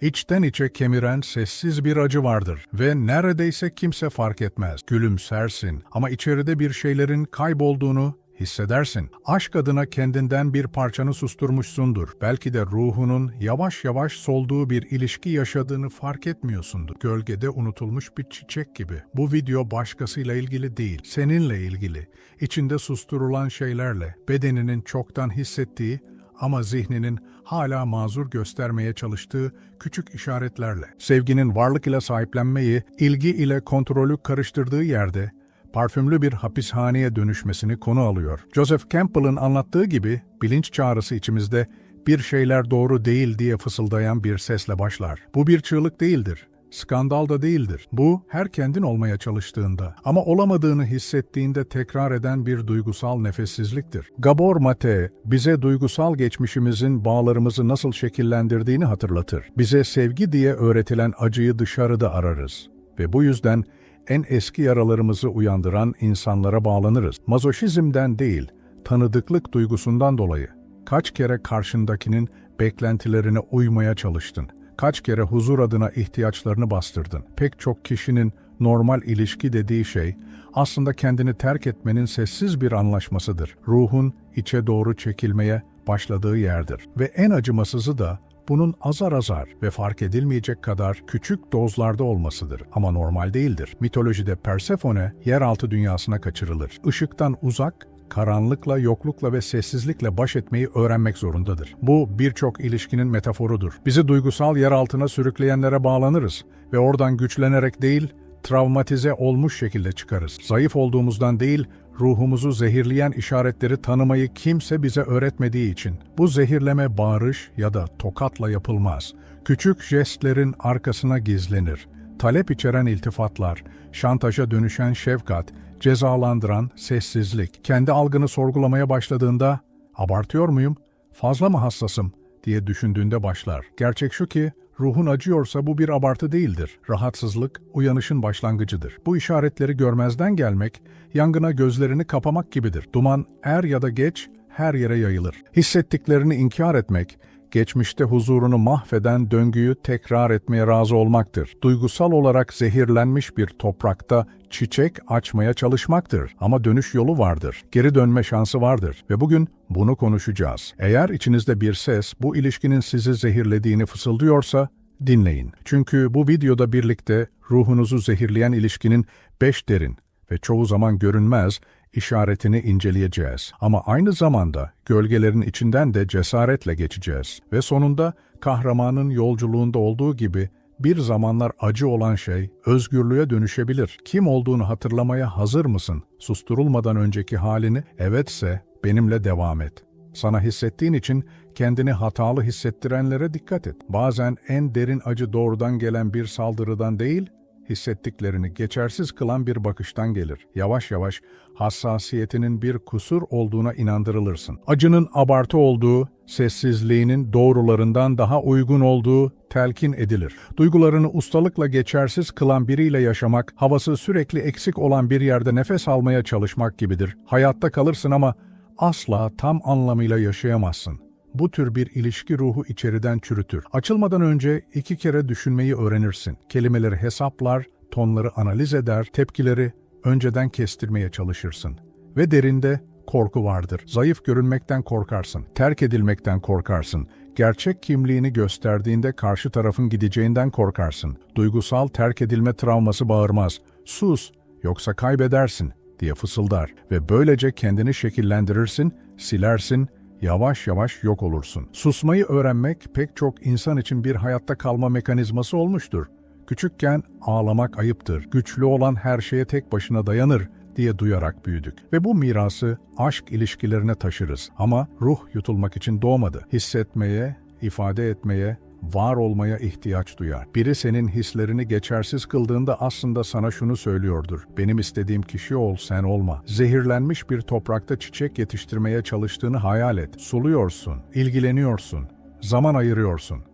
İçten içe kemiren sessiz bir acı vardır ve neredeyse kimse fark etmez. Gülümsersin ama içeride bir şeylerin kaybolduğunu hissedersin. Aşk adına kendinden bir parçanı susturmuşsundur. Belki de ruhunun yavaş yavaş solduğu bir ilişki yaşadığını fark etmiyorsundur. Gölgede unutulmuş bir çiçek gibi. Bu video başkasıyla ilgili değil, seninle ilgili. İçinde susturulan şeylerle, bedeninin çoktan hissettiği ama zihninin hala mazur göstermeye çalıştığı küçük işaretlerle. Sevginin varlık ile sahiplenmeyi, ilgi ile kontrolü karıştırdığı yerde parfümlü bir hapishaneye dönüşmesini konu alıyor. Joseph Campbell'ın anlattığı gibi bilinç çağrısı içimizde bir şeyler doğru değil diye fısıldayan bir sesle başlar. Bu bir çığlık değildir. Skandal da değildir. Bu her kendin olmaya çalıştığında ama olamadığını hissettiğinde tekrar eden bir duygusal nefessizliktir. Gabor Mate bize duygusal geçmişimizin bağlarımızı nasıl şekillendirdiğini hatırlatır. Bize sevgi diye öğretilen acıyı dışarıda ararız ve bu yüzden en eski yaralarımızı uyandıran insanlara bağlanırız. Mazoşizmden değil, tanıdıklık duygusundan dolayı. Kaç kere karşındakinin beklentilerine uymaya çalıştın? Kaç kere huzur adına ihtiyaçlarını bastırdın? Pek çok kişinin normal ilişki dediği şey aslında kendini terk etmenin sessiz bir anlaşmasıdır. Ruhun içe doğru çekilmeye başladığı yerdir. Ve en acımasızı da bunun azar azar ve fark edilmeyecek kadar küçük dozlarda olmasıdır ama normal değildir. Mitolojide Persefone yeraltı dünyasına kaçırılır. Işıktan uzak, karanlıkla, yoklukla ve sessizlikle baş etmeyi öğrenmek zorundadır. Bu birçok ilişkinin metaforudur. Bizi duygusal yer altına sürükleyenlere bağlanırız ve oradan güçlenerek değil, travmatize olmuş şekilde çıkarız. Zayıf olduğumuzdan değil, ruhumuzu zehirleyen işaretleri tanımayı kimse bize öğretmediği için. Bu zehirleme bağırış ya da tokatla yapılmaz. Küçük jestlerin arkasına gizlenir. Talep içeren iltifatlar, şantaja dönüşen şefkat, cezalandıran sessizlik. Kendi algını sorgulamaya başladığında, abartıyor muyum, fazla mı hassasım diye düşündüğünde başlar. Gerçek şu ki, Ruhun acıyorsa bu bir abartı değildir. Rahatsızlık, uyanışın başlangıcıdır. Bu işaretleri görmezden gelmek, yangına gözlerini kapamak gibidir. Duman er ya da geç her yere yayılır. Hissettiklerini inkar etmek, geçmişte huzurunu mahveden döngüyü tekrar etmeye razı olmaktır. Duygusal olarak zehirlenmiş bir toprakta çiçek açmaya çalışmaktır. Ama dönüş yolu vardır. Geri dönme şansı vardır. Ve bugün bunu konuşacağız. Eğer içinizde bir ses bu ilişkinin sizi zehirlediğini fısıldıyorsa dinleyin. Çünkü bu videoda birlikte ruhunuzu zehirleyen ilişkinin beş derin ve çoğu zaman görünmez işaretini inceleyeceğiz. Ama aynı zamanda gölgelerin içinden de cesaretle geçeceğiz. Ve sonunda kahramanın yolculuğunda olduğu gibi bir zamanlar acı olan şey özgürlüğe dönüşebilir. Kim olduğunu hatırlamaya hazır mısın? Susturulmadan önceki halini evetse benimle devam et. Sana hissettiğin için kendini hatalı hissettirenlere dikkat et. Bazen en derin acı doğrudan gelen bir saldırıdan değil, hissettiklerini geçersiz kılan bir bakıştan gelir. Yavaş yavaş hassasiyetinin bir kusur olduğuna inandırılırsın. Acının abartı olduğu, sessizliğinin doğrularından daha uygun olduğu telkin edilir. Duygularını ustalıkla geçersiz kılan biriyle yaşamak, havası sürekli eksik olan bir yerde nefes almaya çalışmak gibidir. Hayatta kalırsın ama asla tam anlamıyla yaşayamazsın. Bu tür bir ilişki ruhu içeriden çürütür. Açılmadan önce iki kere düşünmeyi öğrenirsin. Kelimeleri hesaplar, tonları analiz eder, tepkileri önceden kestirmeye çalışırsın. Ve derinde korku vardır. Zayıf görünmekten korkarsın, terk edilmekten korkarsın. Gerçek kimliğini gösterdiğinde karşı tarafın gideceğinden korkarsın. Duygusal terk edilme travması bağırmaz. Sus, yoksa kaybedersin diye fısıldar ve böylece kendini şekillendirirsin, silersin, yavaş yavaş yok olursun. Susmayı öğrenmek pek çok insan için bir hayatta kalma mekanizması olmuştur. Küçükken ağlamak ayıptır, güçlü olan her şeye tek başına dayanır diye duyarak büyüdük. Ve bu mirası aşk ilişkilerine taşırız. Ama ruh yutulmak için doğmadı. Hissetmeye, ifade etmeye, var olmaya ihtiyaç duyar. Biri senin hislerini geçersiz kıldığında aslında sana şunu söylüyordur. Benim istediğim kişi ol, sen olma. Zehirlenmiş bir toprakta çiçek yetiştirmeye çalıştığını hayal et. Suluyorsun, ilgileniyorsun, zaman ayırıyorsun.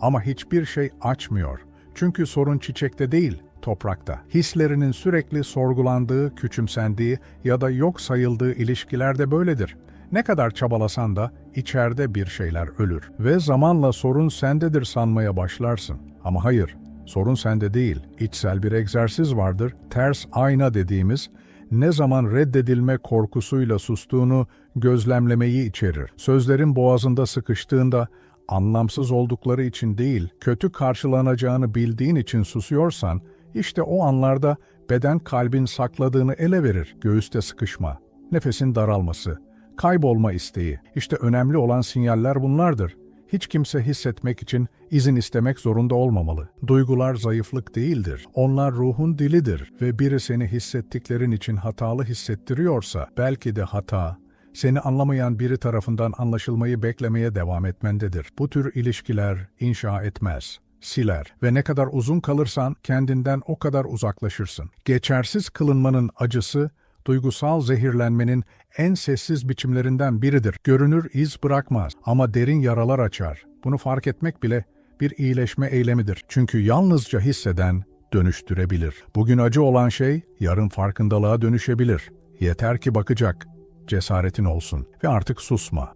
Ama hiçbir şey açmıyor. Çünkü sorun çiçekte değil, toprakta. Hislerinin sürekli sorgulandığı, küçümsendiği ya da yok sayıldığı ilişkilerde böyledir. Ne kadar çabalasan da içeride bir şeyler ölür. Ve zamanla sorun sendedir sanmaya başlarsın. Ama hayır, sorun sende değil. İçsel bir egzersiz vardır, ters ayna dediğimiz, ne zaman reddedilme korkusuyla sustuğunu gözlemlemeyi içerir. Sözlerin boğazında sıkıştığında anlamsız oldukları için değil, kötü karşılanacağını bildiğin için susuyorsan, işte o anlarda beden kalbin sakladığını ele verir. Göğüste sıkışma, nefesin daralması, kaybolma isteği. İşte önemli olan sinyaller bunlardır. Hiç kimse hissetmek için izin istemek zorunda olmamalı. Duygular zayıflık değildir. Onlar ruhun dilidir ve biri seni hissettiklerin için hatalı hissettiriyorsa belki de hata seni anlamayan biri tarafından anlaşılmayı beklemeye devam etmendedir. Bu tür ilişkiler inşa etmez siler ve ne kadar uzun kalırsan kendinden o kadar uzaklaşırsın. Geçersiz kılınmanın acısı, duygusal zehirlenmenin en sessiz biçimlerinden biridir. Görünür iz bırakmaz ama derin yaralar açar. Bunu fark etmek bile bir iyileşme eylemidir. Çünkü yalnızca hisseden dönüştürebilir. Bugün acı olan şey yarın farkındalığa dönüşebilir. Yeter ki bakacak, cesaretin olsun ve artık susma.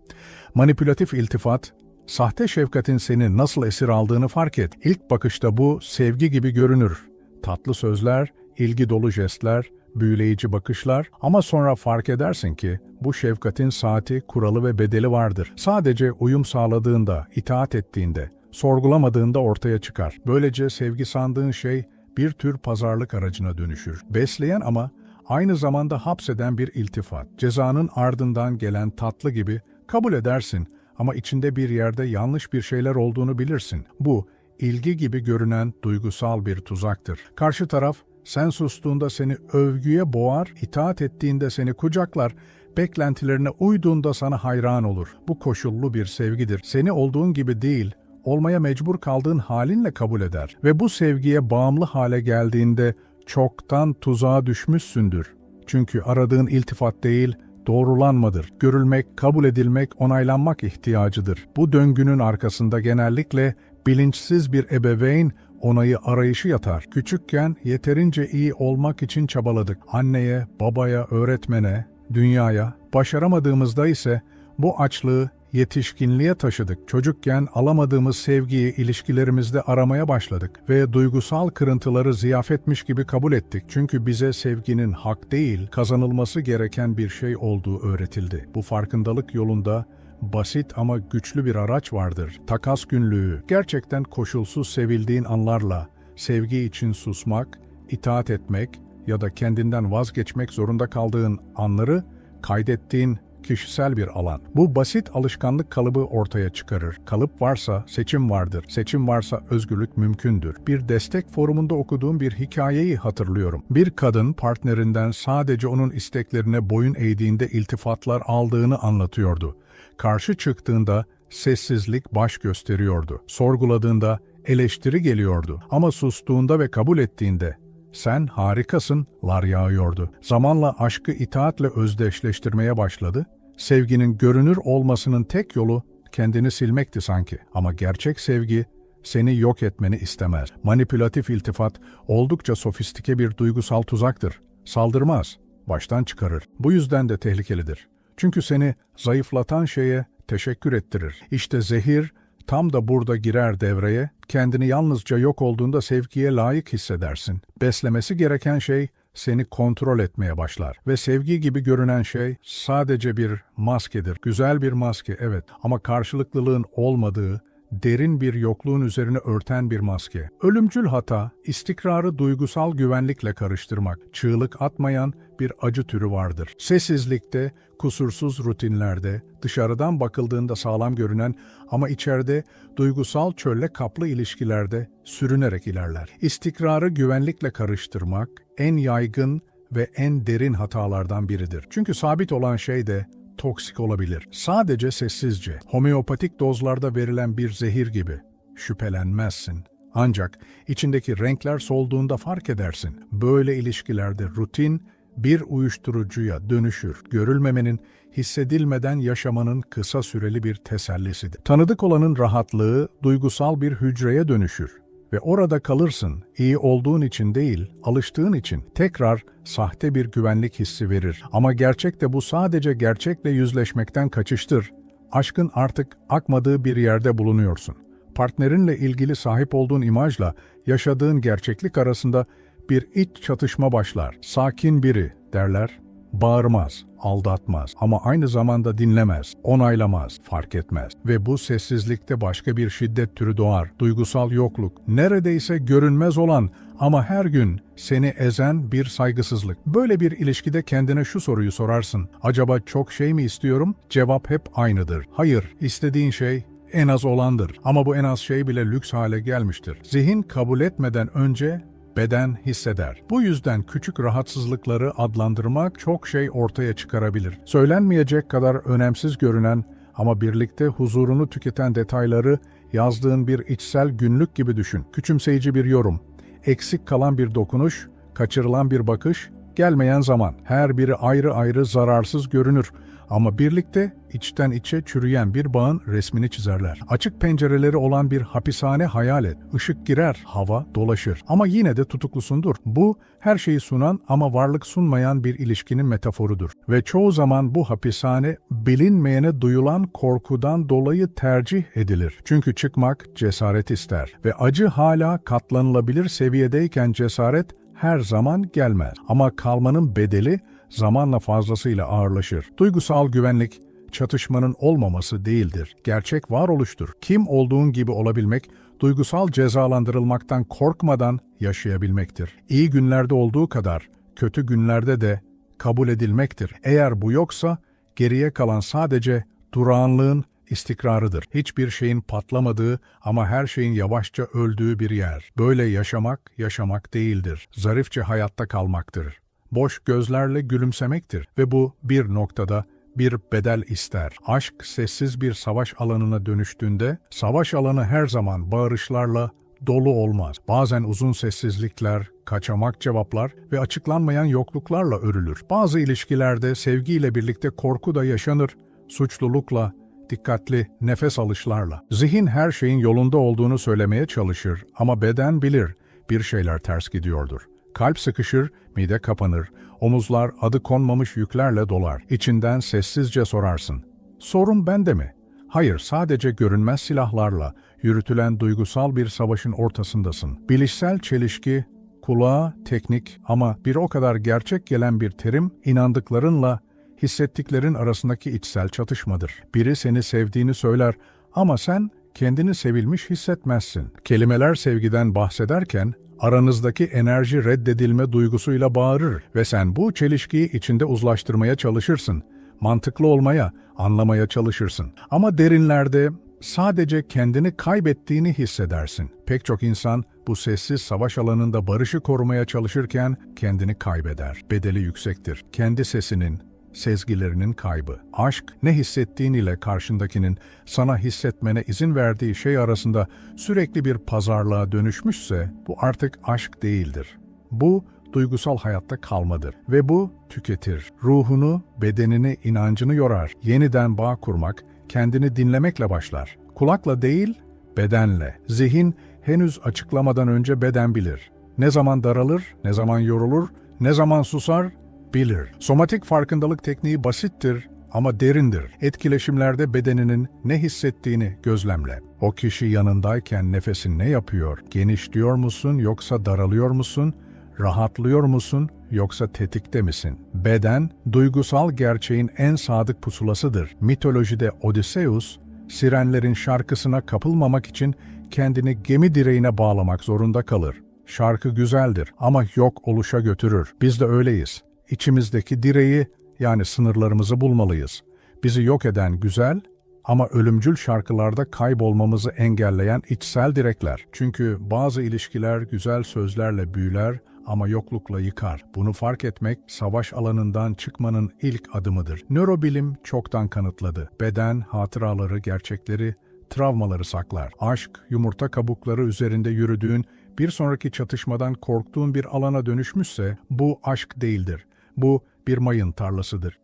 Manipülatif iltifat Sahte şefkatin seni nasıl esir aldığını fark et. İlk bakışta bu sevgi gibi görünür. Tatlı sözler, ilgi dolu jestler, büyüleyici bakışlar ama sonra fark edersin ki bu şefkatin saati, kuralı ve bedeli vardır. Sadece uyum sağladığında, itaat ettiğinde, sorgulamadığında ortaya çıkar. Böylece sevgi sandığın şey bir tür pazarlık aracına dönüşür. Besleyen ama aynı zamanda hapseden bir iltifat. Cezanın ardından gelen tatlı gibi kabul edersin ama içinde bir yerde yanlış bir şeyler olduğunu bilirsin. Bu, ilgi gibi görünen duygusal bir tuzaktır. Karşı taraf, sen sustuğunda seni övgüye boğar, itaat ettiğinde seni kucaklar, beklentilerine uyduğunda sana hayran olur. Bu koşullu bir sevgidir. Seni olduğun gibi değil, olmaya mecbur kaldığın halinle kabul eder. Ve bu sevgiye bağımlı hale geldiğinde çoktan tuzağa düşmüşsündür. Çünkü aradığın iltifat değil, doğrulanmadır. Görülmek, kabul edilmek, onaylanmak ihtiyacıdır. Bu döngünün arkasında genellikle bilinçsiz bir ebeveyn onayı arayışı yatar. Küçükken yeterince iyi olmak için çabaladık. Anneye, babaya, öğretmene, dünyaya, başaramadığımızda ise bu açlığı yetişkinliğe taşıdık. Çocukken alamadığımız sevgiyi ilişkilerimizde aramaya başladık ve duygusal kırıntıları ziyafetmiş gibi kabul ettik. Çünkü bize sevginin hak değil, kazanılması gereken bir şey olduğu öğretildi. Bu farkındalık yolunda basit ama güçlü bir araç vardır. Takas günlüğü. Gerçekten koşulsuz sevildiğin anlarla sevgi için susmak, itaat etmek ya da kendinden vazgeçmek zorunda kaldığın anları kaydettiğin kişisel bir alan. Bu basit alışkanlık kalıbı ortaya çıkarır. Kalıp varsa seçim vardır. Seçim varsa özgürlük mümkündür. Bir destek forumunda okuduğum bir hikayeyi hatırlıyorum. Bir kadın partnerinden sadece onun isteklerine boyun eğdiğinde iltifatlar aldığını anlatıyordu. Karşı çıktığında sessizlik baş gösteriyordu. Sorguladığında eleştiri geliyordu. Ama sustuğunda ve kabul ettiğinde sen harikasın, lar yağıyordu. Zamanla aşkı itaatle özdeşleştirmeye başladı. Sevginin görünür olmasının tek yolu kendini silmekti sanki. Ama gerçek sevgi seni yok etmeni istemez. Manipülatif iltifat oldukça sofistike bir duygusal tuzaktır. Saldırmaz, baştan çıkarır. Bu yüzden de tehlikelidir. Çünkü seni zayıflatan şeye teşekkür ettirir. İşte zehir tam da burada girer devreye, kendini yalnızca yok olduğunda sevgiye layık hissedersin. Beslemesi gereken şey seni kontrol etmeye başlar. Ve sevgi gibi görünen şey sadece bir maskedir. Güzel bir maske evet ama karşılıklılığın olmadığı, derin bir yokluğun üzerine örten bir maske. Ölümcül hata, istikrarı duygusal güvenlikle karıştırmak. Çığlık atmayan bir acı türü vardır. Sessizlikte, kusursuz rutinlerde, dışarıdan bakıldığında sağlam görünen ama içeride duygusal çölle kaplı ilişkilerde sürünerek ilerler. İstikrarı güvenlikle karıştırmak en yaygın ve en derin hatalardan biridir. Çünkü sabit olan şey de toksik olabilir. Sadece sessizce, homeopatik dozlarda verilen bir zehir gibi. Şüphelenmezsin. Ancak içindeki renkler solduğunda fark edersin. Böyle ilişkilerde rutin bir uyuşturucuya dönüşür. Görülmemenin, hissedilmeden yaşamanın kısa süreli bir tesellisidir. Tanıdık olanın rahatlığı duygusal bir hücreye dönüşür. Ve orada kalırsın. İyi olduğun için değil, alıştığın için tekrar sahte bir güvenlik hissi verir. Ama gerçek de bu sadece gerçekle yüzleşmekten kaçıştır. Aşkın artık akmadığı bir yerde bulunuyorsun. Partnerinle ilgili sahip olduğun imajla yaşadığın gerçeklik arasında bir iç çatışma başlar. Sakin biri derler, bağırmaz, aldatmaz ama aynı zamanda dinlemez, onaylamaz, fark etmez. Ve bu sessizlikte başka bir şiddet türü doğar. Duygusal yokluk, neredeyse görünmez olan ama her gün seni ezen bir saygısızlık. Böyle bir ilişkide kendine şu soruyu sorarsın. Acaba çok şey mi istiyorum? Cevap hep aynıdır. Hayır, istediğin şey en az olandır. Ama bu en az şey bile lüks hale gelmiştir. Zihin kabul etmeden önce beden hisseder. Bu yüzden küçük rahatsızlıkları adlandırmak çok şey ortaya çıkarabilir. Söylenmeyecek kadar önemsiz görünen ama birlikte huzurunu tüketen detayları yazdığın bir içsel günlük gibi düşün. Küçümseyici bir yorum, eksik kalan bir dokunuş, kaçırılan bir bakış, gelmeyen zaman. Her biri ayrı ayrı zararsız görünür ama birlikte içten içe çürüyen bir bağın resmini çizerler. Açık pencereleri olan bir hapishane hayal et. Işık girer, hava dolaşır. Ama yine de tutuklusundur. Bu, her şeyi sunan ama varlık sunmayan bir ilişkinin metaforudur. Ve çoğu zaman bu hapishane, bilinmeyene duyulan korkudan dolayı tercih edilir. Çünkü çıkmak cesaret ister. Ve acı hala katlanılabilir seviyedeyken cesaret her zaman gelmez. Ama kalmanın bedeli, zamanla fazlasıyla ağırlaşır. Duygusal güvenlik, çatışmanın olmaması değildir. Gerçek varoluştur. Kim olduğun gibi olabilmek, duygusal cezalandırılmaktan korkmadan yaşayabilmektir. İyi günlerde olduğu kadar, kötü günlerde de kabul edilmektir. Eğer bu yoksa, geriye kalan sadece durağanlığın istikrarıdır. Hiçbir şeyin patlamadığı ama her şeyin yavaşça öldüğü bir yer. Böyle yaşamak, yaşamak değildir. Zarifçe hayatta kalmaktır boş gözlerle gülümsemektir ve bu bir noktada bir bedel ister. Aşk sessiz bir savaş alanına dönüştüğünde savaş alanı her zaman bağırışlarla dolu olmaz. Bazen uzun sessizlikler, kaçamak cevaplar ve açıklanmayan yokluklarla örülür. Bazı ilişkilerde sevgiyle birlikte korku da yaşanır, suçlulukla, dikkatli nefes alışlarla. Zihin her şeyin yolunda olduğunu söylemeye çalışır ama beden bilir bir şeyler ters gidiyordur. Kalp sıkışır, mide kapanır, omuzlar adı konmamış yüklerle dolar. İçinden sessizce sorarsın. Sorun bende mi? Hayır, sadece görünmez silahlarla yürütülen duygusal bir savaşın ortasındasın. Bilişsel çelişki, kulağa teknik ama bir o kadar gerçek gelen bir terim, inandıklarınla hissettiklerin arasındaki içsel çatışmadır. Biri seni sevdiğini söyler ama sen kendini sevilmiş hissetmezsin. Kelimeler sevgiden bahsederken aranızdaki enerji reddedilme duygusuyla bağırır ve sen bu çelişkiyi içinde uzlaştırmaya çalışırsın. Mantıklı olmaya, anlamaya çalışırsın. Ama derinlerde sadece kendini kaybettiğini hissedersin. Pek çok insan bu sessiz savaş alanında barışı korumaya çalışırken kendini kaybeder. Bedeli yüksektir. Kendi sesinin, sezgilerinin kaybı. Aşk ne hissettiğin ile karşındakinin sana hissetmene izin verdiği şey arasında sürekli bir pazarlığa dönüşmüşse bu artık aşk değildir. Bu duygusal hayatta kalmadır ve bu tüketir. Ruhunu, bedenini, inancını yorar. Yeniden bağ kurmak kendini dinlemekle başlar. Kulakla değil, bedenle. Zihin henüz açıklamadan önce beden bilir. Ne zaman daralır, ne zaman yorulur, ne zaman susar, bilir. Somatik farkındalık tekniği basittir ama derindir. Etkileşimlerde bedeninin ne hissettiğini gözlemle. O kişi yanındayken nefesin ne yapıyor? Genişliyor musun yoksa daralıyor musun? Rahatlıyor musun yoksa tetikte misin? Beden, duygusal gerçeğin en sadık pusulasıdır. Mitolojide Odysseus, sirenlerin şarkısına kapılmamak için kendini gemi direğine bağlamak zorunda kalır. Şarkı güzeldir ama yok oluşa götürür. Biz de öyleyiz içimizdeki direği yani sınırlarımızı bulmalıyız. Bizi yok eden güzel ama ölümcül şarkılarda kaybolmamızı engelleyen içsel direkler. Çünkü bazı ilişkiler güzel sözlerle büyüler ama yoklukla yıkar. Bunu fark etmek savaş alanından çıkmanın ilk adımıdır. Nörobilim çoktan kanıtladı. Beden, hatıraları, gerçekleri, travmaları saklar. Aşk, yumurta kabukları üzerinde yürüdüğün, bir sonraki çatışmadan korktuğun bir alana dönüşmüşse bu aşk değildir. Bu bir mayın tarlasıdır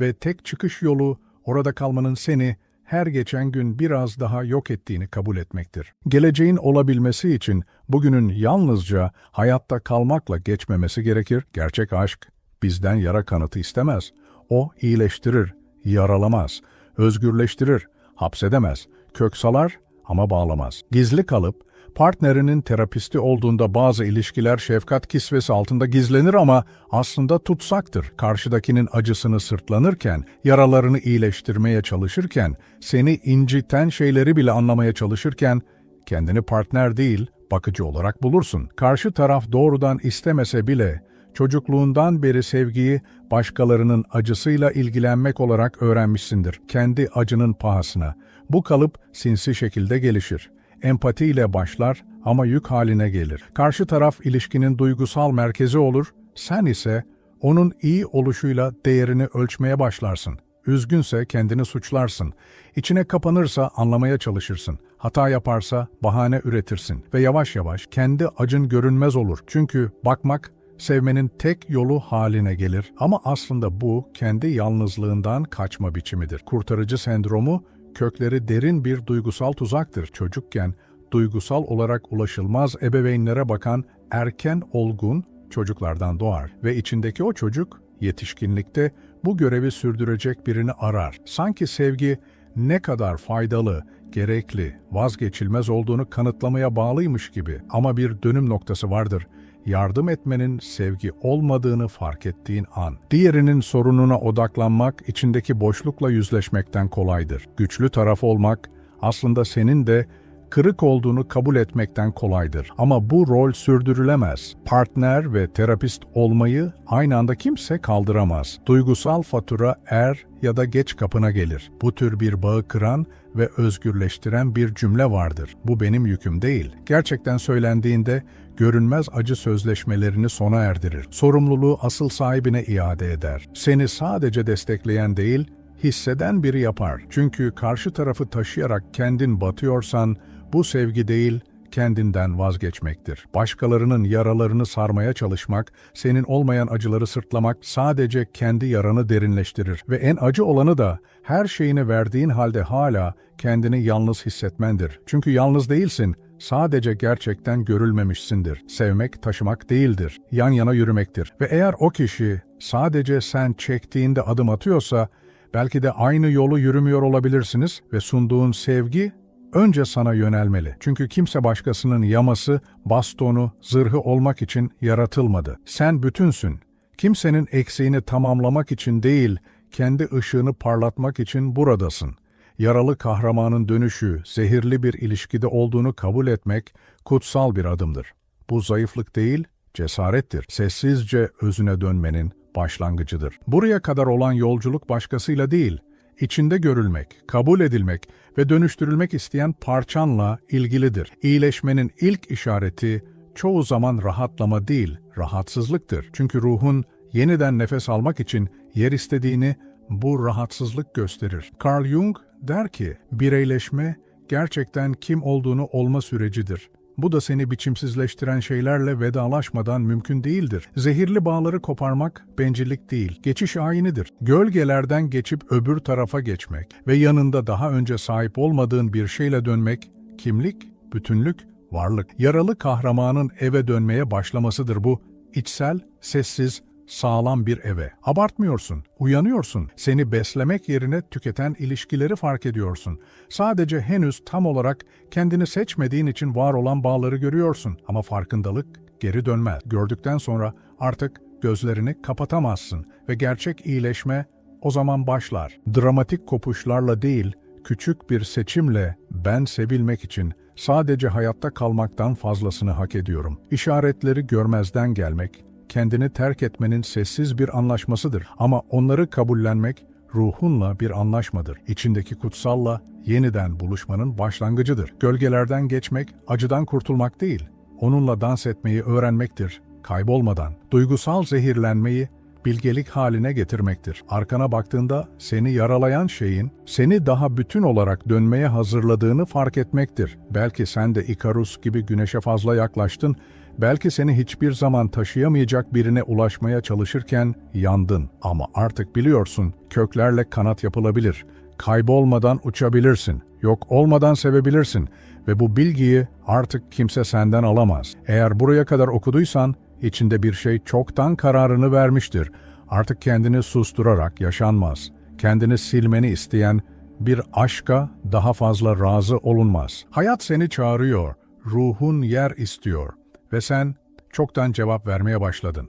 ve tek çıkış yolu orada kalmanın seni her geçen gün biraz daha yok ettiğini kabul etmektir. Geleceğin olabilmesi için bugünün yalnızca hayatta kalmakla geçmemesi gerekir. Gerçek aşk bizden yara kanıtı istemez. O iyileştirir, yaralamaz, özgürleştirir, hapsedemez, kök salar ama bağlamaz. Gizli kalıp partnerinin terapisti olduğunda bazı ilişkiler şefkat kisvesi altında gizlenir ama aslında tutsaktır. Karşıdakinin acısını sırtlanırken, yaralarını iyileştirmeye çalışırken, seni inciten şeyleri bile anlamaya çalışırken, kendini partner değil, bakıcı olarak bulursun. Karşı taraf doğrudan istemese bile, çocukluğundan beri sevgiyi başkalarının acısıyla ilgilenmek olarak öğrenmişsindir. Kendi acının pahasına. Bu kalıp sinsi şekilde gelişir empatiyle başlar ama yük haline gelir. Karşı taraf ilişkinin duygusal merkezi olur, sen ise onun iyi oluşuyla değerini ölçmeye başlarsın. Üzgünse kendini suçlarsın. İçine kapanırsa anlamaya çalışırsın. Hata yaparsa bahane üretirsin ve yavaş yavaş kendi acın görünmez olur. Çünkü bakmak sevmenin tek yolu haline gelir. Ama aslında bu kendi yalnızlığından kaçma biçimidir. Kurtarıcı sendromu kökleri derin bir duygusal tuzaktır. Çocukken duygusal olarak ulaşılmaz ebeveynlere bakan erken olgun çocuklardan doğar ve içindeki o çocuk yetişkinlikte bu görevi sürdürecek birini arar. Sanki sevgi ne kadar faydalı, gerekli, vazgeçilmez olduğunu kanıtlamaya bağlıymış gibi ama bir dönüm noktası vardır. Yardım etmenin sevgi olmadığını fark ettiğin an. Diğerinin sorununa odaklanmak içindeki boşlukla yüzleşmekten kolaydır. Güçlü taraf olmak aslında senin de kırık olduğunu kabul etmekten kolaydır. Ama bu rol sürdürülemez. Partner ve terapist olmayı aynı anda kimse kaldıramaz. Duygusal fatura er ya da geç kapına gelir. Bu tür bir bağı kıran ve özgürleştiren bir cümle vardır. Bu benim yüküm değil. Gerçekten söylendiğinde görünmez acı sözleşmelerini sona erdirir. Sorumluluğu asıl sahibine iade eder. Seni sadece destekleyen değil, hisseden biri yapar. Çünkü karşı tarafı taşıyarak kendin batıyorsan, bu sevgi değil, kendinden vazgeçmektir. Başkalarının yaralarını sarmaya çalışmak, senin olmayan acıları sırtlamak sadece kendi yaranı derinleştirir ve en acı olanı da her şeyini verdiğin halde hala kendini yalnız hissetmendir. Çünkü yalnız değilsin, sadece gerçekten görülmemişsindir. Sevmek taşımak değildir, yan yana yürümektir. Ve eğer o kişi sadece sen çektiğinde adım atıyorsa, belki de aynı yolu yürümüyor olabilirsiniz ve sunduğun sevgi önce sana yönelmeli. Çünkü kimse başkasının yaması, bastonu, zırhı olmak için yaratılmadı. Sen bütünsün. Kimsenin eksiğini tamamlamak için değil, kendi ışığını parlatmak için buradasın. Yaralı kahramanın dönüşü, zehirli bir ilişkide olduğunu kabul etmek kutsal bir adımdır. Bu zayıflık değil, cesarettir. Sessizce özüne dönmenin başlangıcıdır. Buraya kadar olan yolculuk başkasıyla değil, içinde görülmek, kabul edilmek ve dönüştürülmek isteyen parçanla ilgilidir. İyileşmenin ilk işareti çoğu zaman rahatlama değil, rahatsızlıktır. Çünkü ruhun yeniden nefes almak için yer istediğini bu rahatsızlık gösterir. Carl Jung der ki, bireyleşme gerçekten kim olduğunu olma sürecidir. Bu da seni biçimsizleştiren şeylerle vedalaşmadan mümkün değildir. Zehirli bağları koparmak bencillik değil, geçiş ayinidir. Gölgelerden geçip öbür tarafa geçmek ve yanında daha önce sahip olmadığın bir şeyle dönmek, kimlik, bütünlük, varlık. Yaralı kahramanın eve dönmeye başlamasıdır bu. İçsel, sessiz, sağlam bir eve. Abartmıyorsun, uyanıyorsun. Seni beslemek yerine tüketen ilişkileri fark ediyorsun. Sadece henüz tam olarak kendini seçmediğin için var olan bağları görüyorsun. Ama farkındalık geri dönmez. Gördükten sonra artık gözlerini kapatamazsın ve gerçek iyileşme o zaman başlar. Dramatik kopuşlarla değil, küçük bir seçimle ben sevilmek için sadece hayatta kalmaktan fazlasını hak ediyorum. İşaretleri görmezden gelmek, kendini terk etmenin sessiz bir anlaşmasıdır. Ama onları kabullenmek ruhunla bir anlaşmadır. İçindeki kutsalla yeniden buluşmanın başlangıcıdır. Gölgelerden geçmek, acıdan kurtulmak değil, onunla dans etmeyi öğrenmektir, kaybolmadan. Duygusal zehirlenmeyi bilgelik haline getirmektir. Arkana baktığında seni yaralayan şeyin seni daha bütün olarak dönmeye hazırladığını fark etmektir. Belki sen de Ikarus gibi güneşe fazla yaklaştın Belki seni hiçbir zaman taşıyamayacak birine ulaşmaya çalışırken yandın ama artık biliyorsun köklerle kanat yapılabilir. kaybolmadan uçabilirsin, yok olmadan sevebilirsin ve bu bilgiyi artık kimse senden alamaz. Eğer buraya kadar okuduysan, içinde bir şey çoktan kararını vermiştir. Artık kendini susturarak yaşanmaz. Kendini silmeni isteyen bir aşka daha fazla razı olunmaz. Hayat seni çağırıyor, ruhun yer istiyor ve sen çoktan cevap vermeye başladın.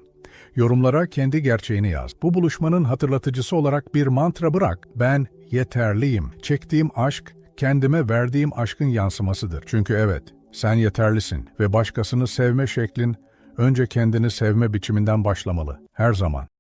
Yorumlara kendi gerçeğini yaz. Bu buluşmanın hatırlatıcısı olarak bir mantra bırak. Ben yeterliyim. Çektiğim aşk, kendime verdiğim aşkın yansımasıdır. Çünkü evet, sen yeterlisin ve başkasını sevme şeklin önce kendini sevme biçiminden başlamalı. Her zaman.